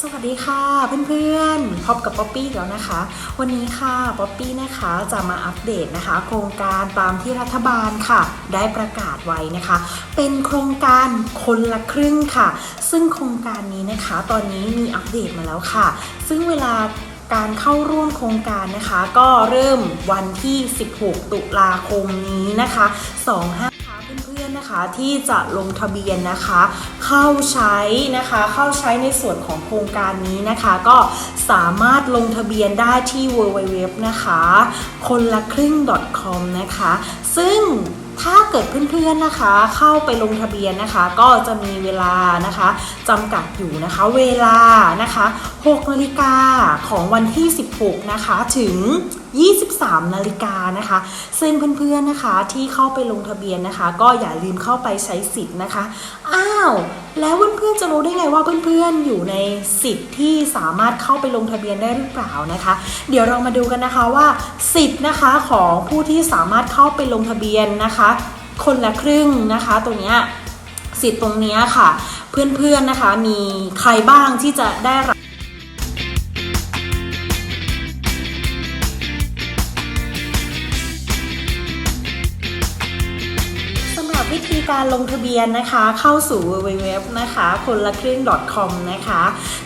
สวัสดีค่ะเพื่อนๆพบกับป๊อปปี้แล้วนะคะ วันนี้ค่ะป๊อปปี้นะคะจะมาอัปเดตนะคะ โครงการตามที่รัฐบาลค่ะ ได้ประกาศไว้นะคะ เป็นโครงการคนละครึ่งค่ะ ซึ่งโครงการนี้นะคะ ตอนนี้มีอัปเดตมาแล้วค่ะ ซึ่งเวลาการเข้าร่วมโครงการนะคะ ก็เริ่มวันที่ 16 ตุลาคมนี้นะคะ 25 คะที่จะลงทะเบียนนะคะ เข้าใช้นะคะเข้าใช้ในส่วนของโครงการนี้นะคะ ก็สามารถลงทะเบียนได้ที่ www นะคะคนละครึ่ง .com นะคะ ซึ่งถ้าเกิดเพื่อนๆนะคะเข้าไปลงทะเบียนนะคะ ก็จะมีเวลานะคะจำกัดอยู่นะคะเวลานะคะ6นาฬิกาของวันที่ 16 นะคะถึง 23 นาฬิกานะคะ ซึ่งเพื่อนๆนะคะที่เข้าไปลงทะเบียนนะคะ ก็อย่าลืมเข้าไปใช้สิทธิ์นะคะ อ้าว แล้วเพื่อนๆจะรู้ได้ไงว่าเพื่อนๆอยู่ในสิทธิ์ที่สามารถเข้าไปลงทะเบียนได้หรือเปล่านะคะ เดี๋ยวเรามาดูกันนะคะว่าสิทธิ์นะคะของผู้ที่สามารถเข้าไปลงทะเบียนนะคะ คนละครึ่งนะคะตัวเนี้ยสิทธิ์ตรงเนี้ยค่ะ เพื่อนๆนะคะมีใครบ้างที่จะได้รับ การลงทะเบียนนะคะเข้าสู่ www นะคะคนละครึ่ง .com นะคะ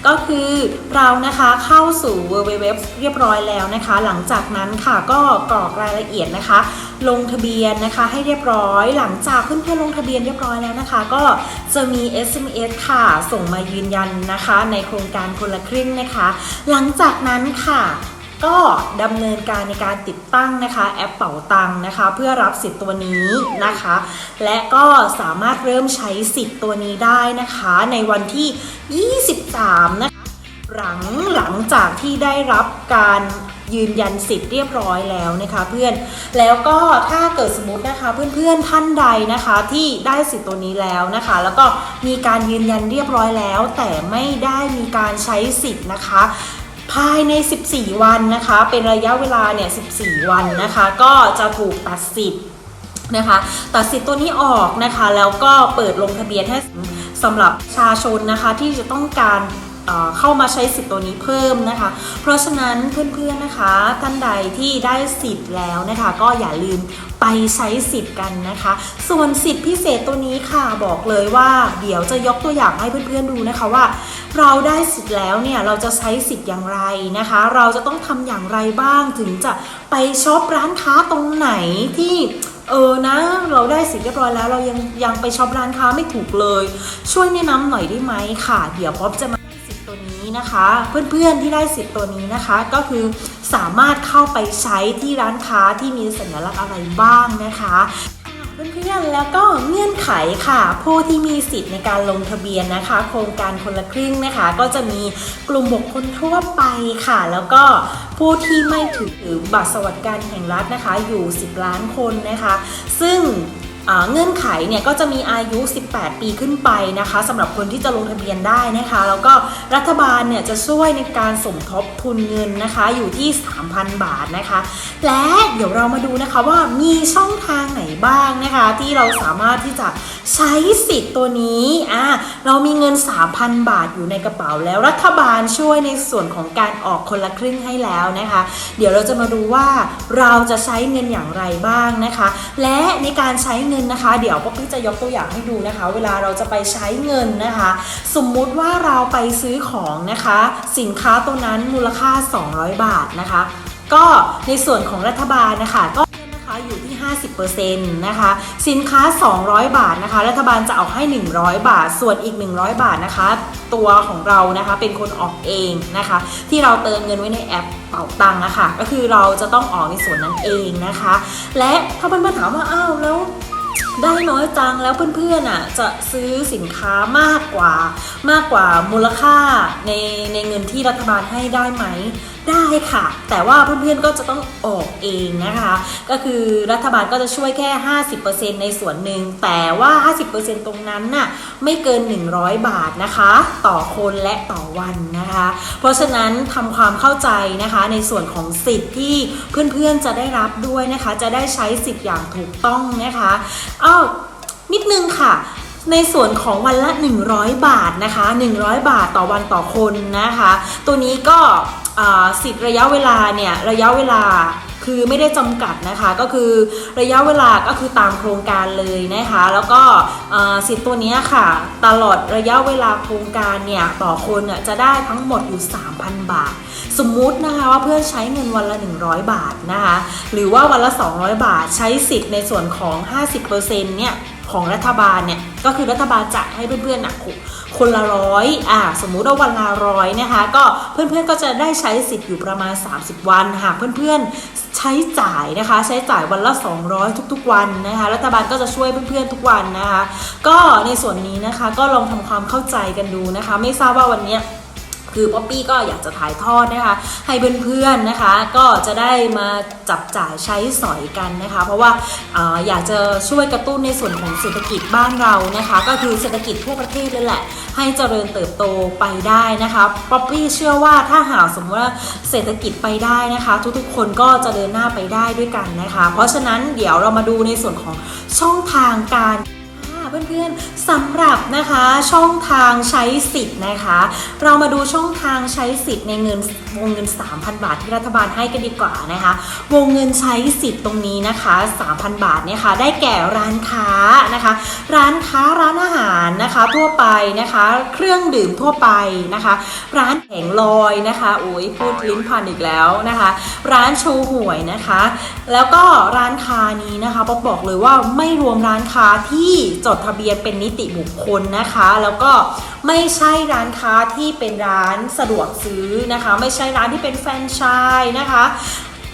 ก็คือเรานะคะเข้าสู่ www เรียบร้อยแล้วนะคะ หลังจากนั้นค่ะก็กรอกรายละเอียดนะคะ ลงทะเบียนนะคะให้เรียบร้อย หลังจากเพื่อนๆลงทะเบียนเรียบร้อยแล้วนะคะ ก็จะมี SMS ค่ะ ส่งมายืนยันนะคะ ในโครงการคนละครึ่งนะคะ หลังจากนั้นค่ะ ก็ดำเนินการในการติดตั้งนะคะแอปเป๋าตังนะคะ เพื่อรับสิทธิ์ตัวนี้นะคะ และก็สามารถเริ่มใช้สิทธิ์ตัวนี้ได้นะคะ ในวันที่ 23 นะคะหลังหลังจากที่ได้รับการยืนยันสิทธิ์เรียบร้อยแล้วนะคะเพื่อน แล้วก็ถ้าเกิดสมมตินะคะเพื่อนๆท่านใดนะคะที่ได้สิทธิ์ตัวนี้แล้วนะคะ แล้วก็มีการยืนยันเรียบร้อยแล้ว แต่ไม่ได้มีการใช้สิทธิ์นะคะ ภายใน 14 วันนะคะ เป็นระยะเวลาเนี่ย 14 วันนะคะ ก็จะถูกตัดสิทธิ์นะคะ ตัดสิทธิ์ตัวนี้ออกนะคะ แล้วก็เปิดลงทะเบียนให้สำหรับประชาชนนะคะที่จะต้องการ เข้ามาใช้สิทธิ์ตัวนี้เพิ่มนะคะ เพราะฉะนั้นเพื่อนๆนะคะท่านใดที่ได้สิทธิ์แล้วนะคะ ก็อย่าลืมไปใช้สิทธิ์กันนะคะ ส่วนสิทธิพิเศษตัวนี้ค่ะบอกเลยว่าเดี๋ยวจะยกตัวอย่างให้เพื่อนๆดูนะคะว่า เราได้สิทธิ์แล้วเนี่ยเราจะใช้สิทธิ์อย่างไรนะคะ เราจะต้องทำอย่างไรบ้างถึงจะไปช็อปร้านค้าตรงไหนที่เออนะเราได้สิทธิ์เรียบร้อยแล้วเรายังยังไปช็อปร้านค้าไม่ถูกเลย ช่วยแนะนำหน่อยได้ไหมค่ะ เดี๋ยวป๊อปจะมา นะคะ เพื่อนๆที่ได้สิทธิ์ตัวนี้นะคะ ก็คือสามารถเข้าไปใช้ที่ร้านค้าที่มีสัญลักษณ์อะไรบ้างนะคะเพื่อนๆแล้วก็เงื่อนไขค่ะ ผู้ที่มีสิทธิ์ในการลงทะเบียนนะคะ โครงการคนละครึ่งนะคะ ก็จะมีกลุ่มบุคคลทั่วไปค่ะ แล้วก็ผู้ที่ไม่ถือบัตรสวัสดิการแห่งรัฐนะคะ อยู่ 10 ล้านคนนะคะ ซึ่ง เงื่อนไขเนี่ยก็จะมีอายุ 18 ปีขึ้นไปนะคะสำหรับคนที่จะลงทะเบียนได้นะคะ แล้วก็รัฐบาลเนี่ยจะช่วยในการสมทบทุนเงินนะคะอยู่ที่ 3,000 บาทนะคะ และเดี๋ยวเรามาดูนะคะว่ามีช่องทางไหนบ้างนะคะ ที่เราสามารถที่จะใช้สิทธิ์ตัวนี้อ่าเรามีเงิน 3,000 บาทอยู่ในกระเป๋าแล้วรัฐบาลช่วยในส่วนของการออกคนละครึ่งให้แล้วนะคะ เดี๋ยวเราจะมาดูว่าเราจะใช้เงินอย่างไรบ้างนะคะ และในการใช้เงินนะคะ เดี๋ยวป๊อปปี้จะยกตัวอย่างให้ดูนะคะ เวลาเราจะไปใช้เงินนะคะ สมมุติว่าเราไปซื้อของนะคะ สินค้าตัวนั้นมูลค่า 200 บาทนะคะ ก็ในส่วนของรัฐบาลนะคะก็นะคะอยู่ที่ 50%นะคะ สินค้า 200 บาทนะคะ รัฐบาลจะออกให้ 100 บาท ส่วนอีก 100 บาทนะคะ ตัวของเรานะคะเป็นคนออกเองนะคะ ที่เราเติมเงินไว้ในแอปเป๋าตังค์นะคะก็คือเราจะต้องออกในส่วนนั้นเองนะคะ และถ้าเพื่อนๆถามว่า อ้าวแล้ว ได้น้อยจังแล้วเพื่อนๆอะจะซื้อสินค้ามากกว่ามากกว่ามูลค่าในในเงินที่รัฐบาลให้ได้ไหม ได้ค่ะ แต่ว่าเพื่อนๆก็จะต้องออกเองนะคะ ก็คือรัฐบาลก็จะช่วยแค่ 50%ในส่วนหนึ่งแต่ว่า 50%ตรงนั้นน่ะไม่เกิน 100 บาทนะคะ ต่อคนและต่อวันนะคะ เพราะฉะนั้นทำความเข้าใจนะคะในส่วนของสิทธิ์ที่เพื่อนๆจะได้รับด้วยนะคะ จะได้ใช้สิทธิ์อย่างถูกต้องนะคะอ้าวนิดนึงค่ะ ในส่วนของวันละ 100 บาทนะคะ 100 บาทต่อวันต่อคนนะคะ ตัวนี้ก็สิทธิ์ระยะเวลาเนี่ยระยะเวลา คือไม่ได้จำกัดนะคะก็คือระยะเวลาก็คือตามโครงการเลยนะคะ แล้วก็สิทธิ์ตัวนี้ค่ะ ตลอดระยะเวลาโครงการเนี่ยต่อคนน่ะจะได้ทั้งหมดอยู่ 3,000 บาท สมมุตินะคะว่าเพื่อนใช้เงินวันละ 100 บาทนะคะหรือว่าวันละ 200 บาทใช้สิทธิ์ในส่วนของ 50%เนี่ยของรัฐบาลเนี่ยก็คือรัฐบาลจ่ายให้เพื่อนๆนะคนละร้อยอ่าสมมุติว่าวันละร้อยนะคะ ก็เพื่อนๆก็จะได้ใช้สิทธิ์อยู่ประมาณ 30 วันหากเพื่อนๆ ใช้จ่ายนะคะ ใช้จ่ายวันละ 200 ทุกๆ วันนะคะ รัฐบาลก็จะช่วยเพื่อนๆทุกวันนะคะ ก็ในส่วนนี้นะคะก็ลองทำความเข้าใจกันดูนะคะ ไม่ทราบว่าวันเนี้ย คือป๊อปปี้ก็อยากจะถ่ายทอดนะคะ ให้เพื่อนๆนะคะ ก็จะได้มาจับจ่ายใช้สอยกันนะคะ เพราะว่าอาอยากจะช่วยกระตุ้นในส่วนของเศรษฐกิจบ้านเรานะคะ ก็คือเศรษฐกิจทั่วประเทศเลยแหละ ให้เจริญเติบโตไปได้นะคะป๊อปปี้เชื่อว่าถ้าหากสมมติว่าเศรษฐกิจไปได้นะคะ ทุกๆคนก็จะเดินหน้าไปได้ด้วยกันนะคะ เพราะฉะนั้นเดี๋ยวเรามาดูในส่วนของช่องทางการ ค่ะเพื่อนๆสำหรับนะคะช่องทางใช้สิทธิ์นะคะ เรามาดูช่องทางใช้สิทธิ์ในเงินวงเงิน 3,000 บาทที่รัฐบาลให้กันดีกว่านะคะ วงเงินใช้สิทธิ์ตรงนี้นะคะ 3,000 บาทเนี่ยค่ะได้แก่ร้านค้านะคะ ร้านค้าร้านอาหารนะคะทั่วไปนะคะ เครื่องดื่มทั่วไปนะคะ ร้านแผงลอยนะคะโอ้ยพูดลิ้นพันอีกแล้วนะคะ ร้านโชว์หวยนะคะ แล้วก็ร้านค้านี้นะคะป๊อกบอกเลยว่าไม่รวมร้านค้าที่จดทะเบียนเป็นนิติบุคคลนะคะ แล้วก็ไม่ใช่ร้านค้าที่เป็นร้านสะดวกซื้อนะคะ ไม่ใช่ร้านที่เป็นแฟรนไชส์นะคะ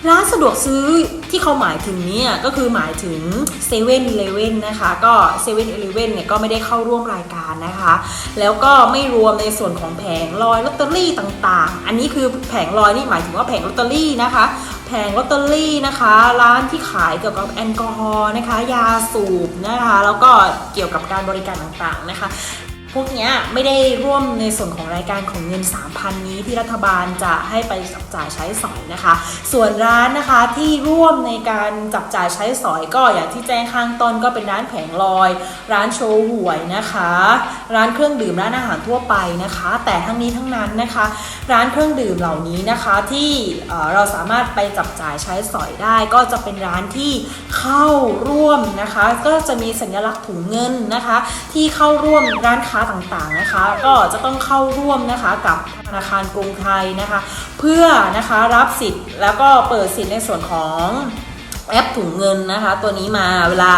ร้านสะดวกซื้อที่เขาหมายถึงเนี่ยก็คือหมายถึงเซเว่นเลเว่นนะคะ ก็เซเว่นเลเว่นเนี่ยก็ไม่ได้เข้าร่วมรายการนะคะ แล้วก็ไม่รวมในส่วนของแผงลอยลอตเตอรี่ต่างๆ อันนี้คือแผงลอยนี่หมายถึงว่าแผงลอตเตอรี่นะคะ งลอตเตอรี่นะคะ ร้านที่ขายเกี่ยวกับแอลกอฮอล์นะคะ ยาสูบนะคะ แล้วก็เกี่ยวกับการบริการต่างๆนะคะ พวกเนี้ยไม่ได้ร่วมในส่วนของรายการของเงิน 3,000 นี้ที่รัฐบาลจะให้ไปจับจ่ายใช้สอยนะคะ ส่วนร้านนะคะที่ร่วมในการจับจ่ายใช้สอยก็อย่างที่แจ้งข้างต้นก็เป็นร้านแผงลอย ร้านโชว์หวยนะคะ ร้านเครื่องดื่มร้านอาหารทั่วไปนะคะ แต่ทั้งนี้ทั้งนั้นนะคะ ร้านเครื่องดื่มเหล่านี้นะคะที่เอ่อเราสามารถไปจับจ่ายใช้สอยได้ก็จะเป็นร้านที่เข้าร่วมนะคะ ก็จะมีสัญลักษณ์ถุงเงินนะคะ ที่เข้าร่วมร้านค้าต่างๆนะคะ ก็จะต้องเข้าร่วมนะคะกับธนาคารกรุงไทยนะคะ เพื่อนะคะรับสิทธิ์แล้วก็เปิดสิทธิ์ในส่วนของแอปถุงเงินนะคะ ตัวนี้มาเวลา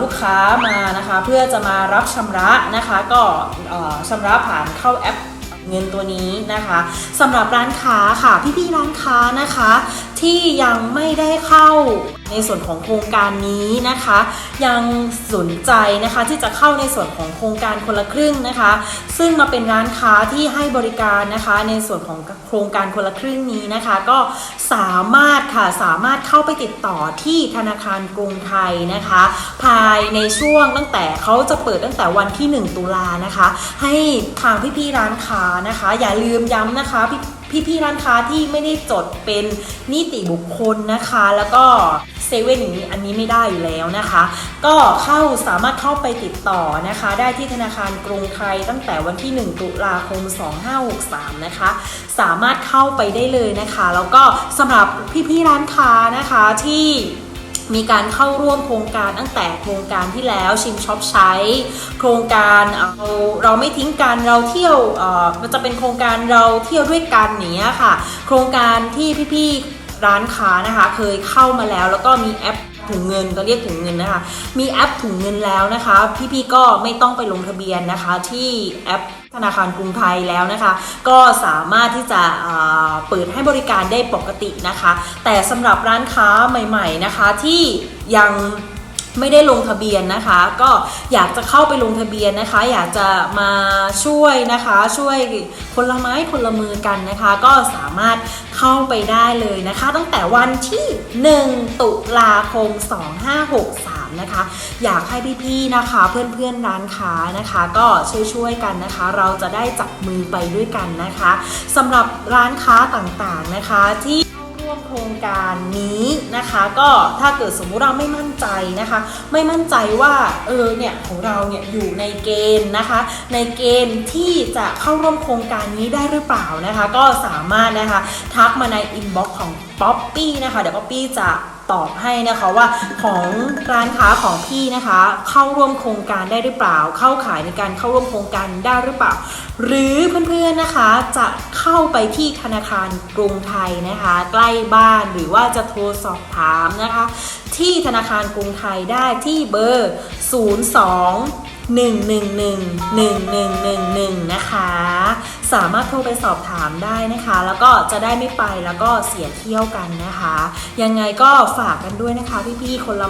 ลูกค้ามานะคะ เพื่อจะมารับชำระนะคะ ก็ชำระผ่านเข้าแอปเงินตัวนี้นะคะสำหรับร้านค้าค่ะพี่ๆร้านค้านะคะ ที่ยังไม่ได้เข้าในส่วนของโครงการนี้นะคะ ยังสนใจนะคะที่จะเข้าในส่วนของโครงการคนละครึ่งนะคะ ซึ่งมาเป็นร้านค้าที่ให้บริการนะคะ ในส่วนของโครงการคนละครึ่งนี้นะคะ ก็สามารถค่ะสามารถเข้าไปติดต่อที่ธนาคารกรุงไทยนะคะ ภายในช่วงตั้งแต่เขาจะเปิดตั้งแต่วันที่ 1 ตุลานะคะ ให้ทางพี่ๆร้านค้านะคะ อย่าลืมย้ำนะคะพี่ พี่ๆร้านค้าที่ไม่ได้จดเป็นนิติบุคคลนะคะ แล้วก็เซเว่นอย่างนี้อันนี้ไม่ได้อยู่แล้วนะคะ ก็เข้าสามารถเข้าไปติดต่อนะคะ ได้ที่ธนาคารกรุงไทยตั้งแต่วันที่ 1 ตุลาคม 2563 นะคะ สามารถเข้าไปได้เลยนะคะ แล้วก็สำหรับพี่ๆร้านค้านะคะที่ มีการเข้าร่วมโครงการตั้งแต่โครงการที่แล้วชิมช็อปใช้ โครงการเอาเราไม่ทิ้งกันเราเที่ยวมันจะเป็นโครงการเราเที่ยวด้วยกันอย่างเนี้ยค่ะ โครงการที่พี่ๆร้านค้านะคะเคยเข้ามาแล้วแล้วก็มีแอปถุงเงินก็เรียกถุงเงินนะคะ มีแอปถุงเงินแล้วนะคะ พี่ๆก็ไม่ต้องไปลงทะเบียนนะคะที่แอป ธนาคารกรุงไทยแล้วนะคะ ก็สามารถที่จะเปิดให้บริการได้ปกตินะคะ แต่สำหรับร้านค้าใหม่ ๆนะคะที่ยัง ไม่ได้ลงทะเบียนนะคะ ก็อยากจะเข้าไปลงทะเบียนนะคะ อยากจะมาช่วยนะคะ ช่วยคนละไม้คนละมือกันนะคะ ก็สามารถเข้าไปได้เลยนะคะ ตั้งแต่วันที่ 1 ตุลาคม 2563 นะคะ อยากให้พี่ๆนะคะ เพื่อนๆร้านค้านะคะ ก็ช่วยๆกันนะคะ เราจะได้จับมือไปด้วยกันนะคะสำหรับร้านค้าต่างๆนะคะที่ ครงการนี้นะคะ ก็ถ้าเกิดสมมุติเราไม่มั่นใจนะคะ ไม่มั่นใจว่าเออเนี่ยของเราเนี่ยอยู่ในเกณฑ์นะคะ ในเกณฑ์ที่จะเข้าร่วมโครงการนี้ได้หรือเปล่านะคะ ก็สามารถนะคะทักมาในอินบ็อกซ์ของป๊อปปี้นะคะเดี๋ยวป๊อปปี้จะ ตอบให้นะคะว่าของร้านค้าของพี่นะคะ เข้าร่วมโครงการได้หรือเปล่า เข้าขายในการเข้าร่วมโครงการได้หรือเปล่า หรือเพื่อนๆนะคะจะเข้าไปที่ธนาคารกรุงไทยนะคะ ใกล้บ้านหรือว่าจะโทรสอบถามนะคะ ที่ธนาคารกรุงไทยได้ที่เบอร์ 02 1111111 นะคะ สามารถโทรไปสอบถามได้นะคะ แล้วก็จะได้ไม่ไปแล้วก็เสียเที่ยวกันนะคะ ยังไงก็ฝากกันด้วยนะคะพี่ๆคนละ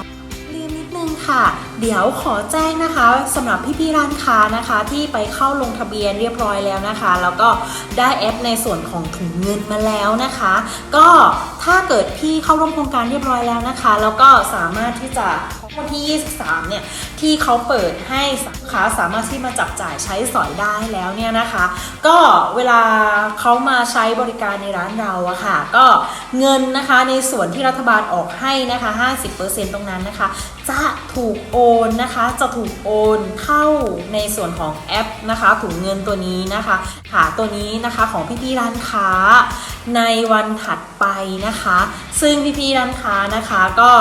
ลืมนิดนึงค่ะ เดี๋ยวขอแจ้งนะคะสำหรับพี่ๆร้านค้านะคะที่ไปเข้าลงทะเบียนเรียบร้อยแล้วนะคะ แล้วก็ได้แอปในส่วนของถุงเงินมาแล้วนะคะ ก็ถ้าเกิดพี่เข้าร่วมโครงการเรียบร้อยแล้วนะคะ แล้วก็สามารถที่จะวันที่ 23 เนี่ย ที่เขาเปิดให้ลูกค้าสามารถที่มาจับจ่ายใช้สอยได้แล้วเนี่ยนะคะ ก็เวลาเขามาใช้บริการในร้านเราอะค่ะ ก็เงินนะคะในส่วนที่รัฐบาลออกให้นะคะ 50%ตรงนั้นนะคะ จะถูกโอนนะคะจะถูกโอนเข้าในส่วนของแอปนะคะถุงเงินตัวนี้นะคะค่ะตัวนี้นะคะของพี่ๆร้านค้าในวันถัดไปนะคะ ซึ่งพี่ๆร้านค้านะคะก็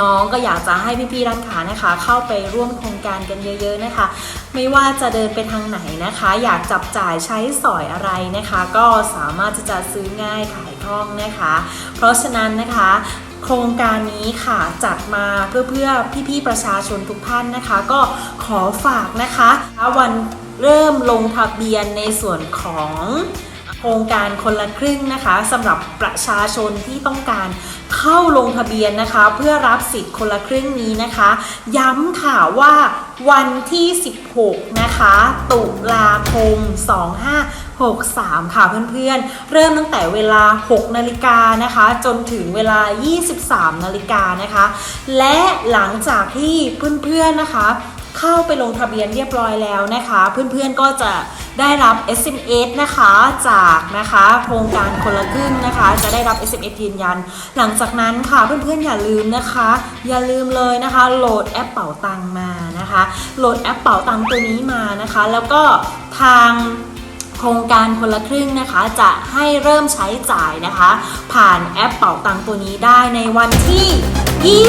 น้องก็อยากจะให้พี่ๆร้านค้านะคะ เข้าไปร่วมโครงการกันเยอะ ๆนะคะ ไม่ว่าจะเดินไปทางไหนนะคะ อยากจับจ่ายใช้สอยอะไรนะคะ ก็สามารถที่จะซื้อง่ายขายคล่องนะคะ เพราะฉะนั้นนะคะ โครงการนี้ค่ะจัดมาเพื่อเพื่อพี่ๆประชาชนทุกท่านนะคะ ก็ขอฝากนะคะวันเริ่มลงทะเบียนในส่วนของโครงการคนละครึ่งนะคะสำหรับประชาชนที่ต้องการเข้าลงทะเบียนนะคะ เพื่อรับสิทธิ์คนละครึ่งนี้นะคะ ย้ำค่ะว่าวันที่ 16 นะคะ ตุลาคม 63 ค่ะเพื่อนๆ เริ่มตั้งแต่เวลา 6 นาฬิกานะคะ จนถึงเวลา 23 นาฬิกานะคะ และหลังจากที่เพื่อนๆนะคะ เข้าไปลงทะเบียนเรียบร้อยแล้วนะคะ เพื่อนๆก็จะได้รับ SMS นะคะจากนะคะโครงการคนละครึ่งนะคะ จะได้รับ SMS ยืนยัน หลังจากนั้นค่ะเพื่อนๆอย่าลืมนะคะ อย่าลืมเลยนะคะ โหลดแอปเป๋าตังมานะคะ โหลดแอปเป๋าตังตัวนี้มานะคะ แล้วก็ทาง ครงการคนละครึ่งนะคะ จะให้เริ่มใช้จ่ายนะคะ ผ่านแอปเป่าตังตัวนี้ได้ในวันที่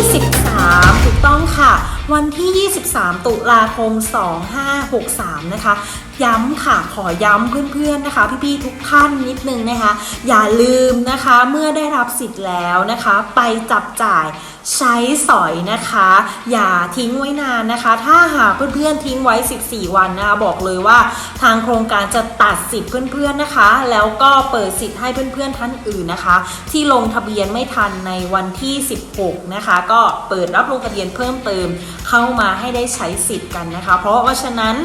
23 ถูกต้องค่ะ วันที่ 23 ตุลาคม 2563 นะคะ ย้ำค่ะขอย้ำเพื่อนๆนะคะพี่ๆทุกท่านนิดนึงนะคะ อย่าลืมนะคะเมื่อได้รับสิทธิ์แล้วนะคะ ไปจับจ่ายใช้สอยนะคะ อย่าทิ้งไว้นานนะคะ ถ้าหากเพื่อนๆทิ้งไว้ 14 วันนะคะบอกเลยว่าทางโครงการจะตัดสิทธิ์เพื่อนๆนะคะ แล้วก็เปิดสิทธิ์ให้เพื่อนๆท่านอื่นนะคะ ที่ลงทะเบียนไม่ทันในวันที่ 16 นะคะ ก็เปิดรับลงทะเบียนเพิ่มเติมเข้ามาให้ได้ใช้สิทธิ์กันนะคะ เพราะว่าฉะนั้น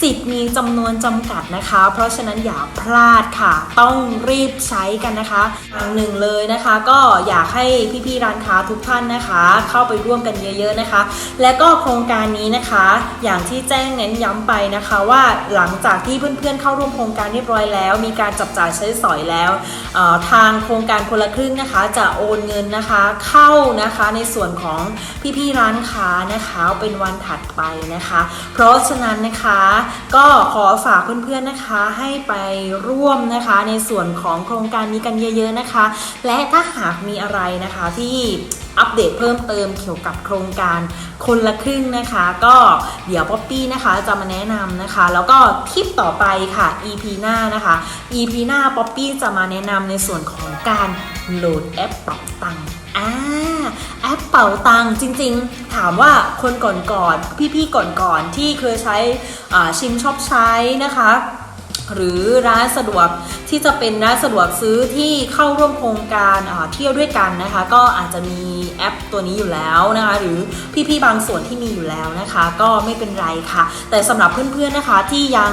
สิทธิ์มีจำนวนจำกัดนะคะ เพราะฉะนั้นอย่าพลาดค่ะ ต้องรีบใช้กันนะคะอย่างหนึ่งเลยนะคะ ก็อยากให้พี่ๆร้านค้าทุกท่านนะคะ เข้าไปร่วมกันเยอะๆนะคะ และก็โครงการนี้นะคะ อย่างที่แจ้งเน้นย้ำไปนะคะ ว่าหลังจากที่เพื่อนๆเข้าร่วมโครงการเรียบร้อยแล้ว มีการจับจ่ายใช้สอยแล้วทางโครงการคนละครึ่งนะคะ จะโอนเงินนะคะเข้านะคะในส่วนของพี่ๆร้านค้านะคะเป็นวันถัดไปนะคะ เพราะฉะนั้นนะคะก็ขอฝากเพื่อนๆนะคะให้ไปร่วมนะคะในส่วนของโครงการนี้กันเยอะ ๆนะคะ และถ้าหากมีอะไรนะคะที่อัปเดตเพิ่มเติมเกี่ยวกับโครงการคนละครึ่งนะคะ ก็เดี๋ยวป๊อปปี้นะคะจะมาแนะนำนะคะ แล้วก็คลิปต่อไปค่ะ EP หน้านะคะ EP หน้าป๊อปปี้จะมาแนะนำในส่วนของการโหลดแอปเป๋าตังค์อ่าแอปเป๋าตังค์จริงๆ ถามว่าคนก่อนๆพี่ๆก่อนๆที่เคยใช้ชิมชอบใช้นะคะ หรือร้านสะดวกที่จะเป็นร้านสะดวกซื้อที่เข้าร่วมโครงการเที่ยวด้วยกันนะคะ ก็อาจจะมีแอปตัวนี้อยู่แล้วนะคะ หรือพี่ๆบางส่วนที่มีอยู่แล้วนะคะ ก็ไม่เป็นไรค่ะ แต่สำหรับเพื่อนๆนะคะที่ยัง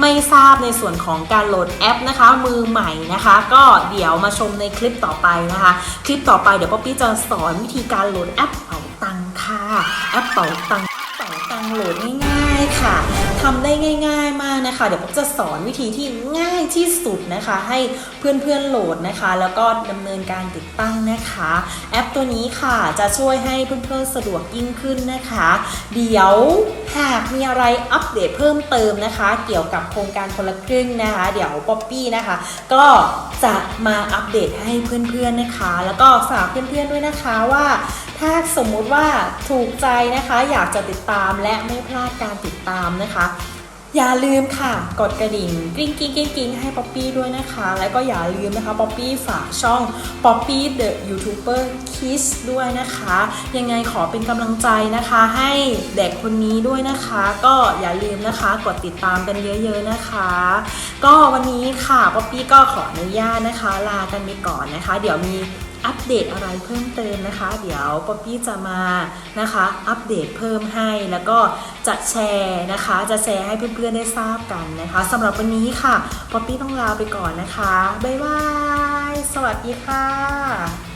ไม่ทราบในส่วนของการโหลดแอปนะคะ มือใหม่นะคะ ก็เดี๋ยวมาชมในคลิปต่อไปนะคะ คลิปต่อไปเดี๋ยวป๊อปปี้จะสอนวิธีการโหลดแอปเป๋าตังค่ะ แอปเป๋าตังเป๋าตังค์โหลดง่ายๆค่ะ ทำได้ง่าย ๆ มากนะคะ เดี๋ยวผมจะสอนวิธีที่ง่ายที่สุดนะคะ ให้เพื่อนๆโหลดนะคะ แล้วก็ดำเนินการติดตั้งนะคะ แอปตัวนี้ค่ะจะช่วยให้เพื่อนๆสะดวกยิ่งขึ้นนะคะ เดี๋ยวหากมีอะไรอัปเดตเพิ่มเติมนะคะ เกี่ยวกับโครงการคนละครึ่งนะคะ เดี๋ยวป๊อปปี้นะคะ ก็จะมาอัปเดตให้เพื่อนๆนะคะ แล้วก็ฝากเพื่อนๆด้วยนะคะว่า ถ้าสมมุติว่าถูกใจนะคะ อยากจะติดตามและไม่พลาดการติดตามนะคะ อย่าลืมค่ะ กดกระดิ่งกริ๊งกริ๊งกริ๊งกริ๊งให้ป๊อปปี้ด้วยนะคะ แล้วก็อย่าลืมนะคะป๊อปปี้ฝากช่องป๊อปปี้เดอะยูทูบเบอร์คิสด้วยนะคะ ยังไงขอเป็นกำลังใจนะคะ ให้เด็กคนนี้ด้วยนะคะ ก็อย่าลืมนะคะ กดติดตามกันเยอะๆนะคะ ก็วันนี้ค่ะป๊อปปี้ก็ขออนุญาตนะคะ ลากันไปก่อนนะคะ เดี๋ยวมี อัปเดตอะไรเพิ่มเติมนะคะ เดี๋ยวป๊อปปี้จะมานะคะ อัปเดตเพิ่มให้แล้วก็จะแชร์นะคะ จะแชร์ให้เพื่อนๆได้ทราบกันนะคะสำหรับวันนี้ค่ะป๊อปปี้ต้องลาไปก่อนนะคะ บ๊ายบาย สวัสดีค่ะ